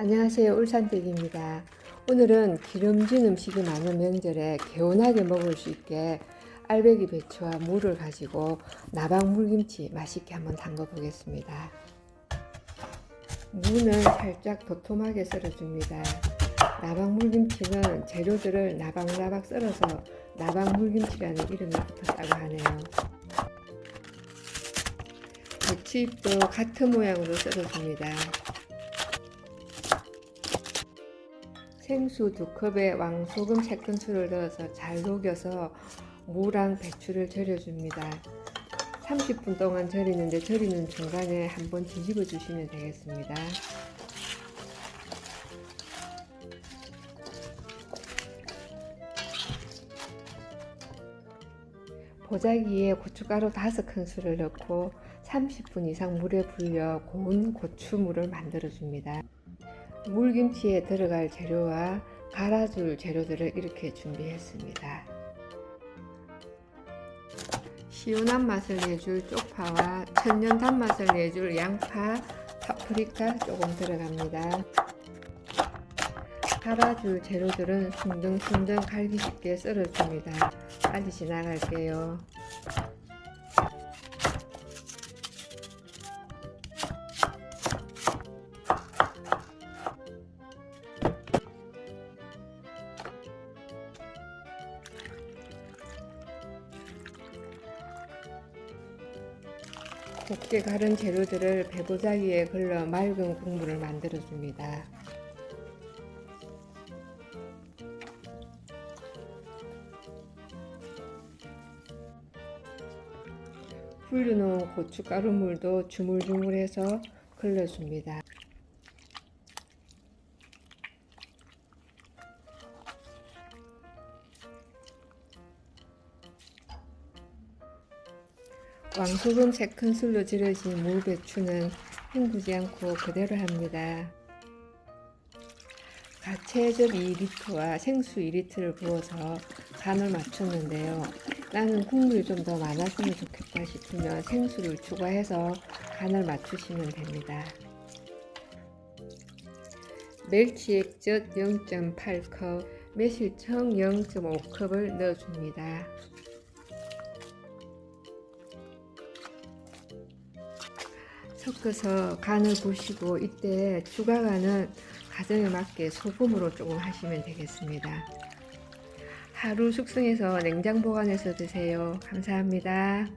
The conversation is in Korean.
안녕하세요. 울산댁입니다. 오늘은 기름진 음식이 많은 명절에 개운하게 먹을 수 있게 알배기 배추와 물을 가지고 나방 물김치 맛있게 한번 담궈 보겠습니다. 무는 살짝 도톰하게 썰어줍니다. 나방 물김치는 재료들을 나박나박 썰어서 나방 물김치라는 이름이 붙었다고 하네요. 배추잎도 같은 모양으로 썰어줍니다. 생수 두 컵에 왕소금 세 큰술을 넣어서 잘 녹여서 무랑 배추를 절여줍니다. 30분 동안 절이는데 절이는 중간에 한번 뒤집어 주시면 되겠습니다. 보자기에 고춧가루 5큰술을 넣고 30분 이상 물에 불려 고운 고추물을 만들어 줍니다. 물김치에 들어갈 재료와 갈아줄 재료들을 이렇게 준비했습니다. 시원한 맛을 내줄 쪽파와 천년 단맛을 내줄 양파, 파프리카 조금 들어갑니다. 갈아줄 재료들은 숭덩숭덩 갈기 쉽게 썰어줍니다. 빨리 지나갈게요. 곱게 갈은 재료들을 배보자기에 걸러 맑은 국물을 만들어 줍니다. 불려놓은 고춧가루 물도 주물주물해서 걸러줍니다. 왕소금 3큰술로 절여진 무배추는 헹구지 않고 그대로 합니다. 가채즙 2리터와 생수 2리터를 부어서 간을 맞췄는데요. 나는 국물이 좀 더 많았으면 좋겠다 싶으면 생수를 추가해서 간을 맞추시면 됩니다. 멸치 액젓 0.8컵, 매실청 0.5컵을 넣어줍니다. 섞어서 간을 보시고 이때 추가 간은 가정에 맞게 소금으로 조금 하시면 되겠습니다. 하루 숙성해서 냉장 보관해서 드세요. 감사합니다.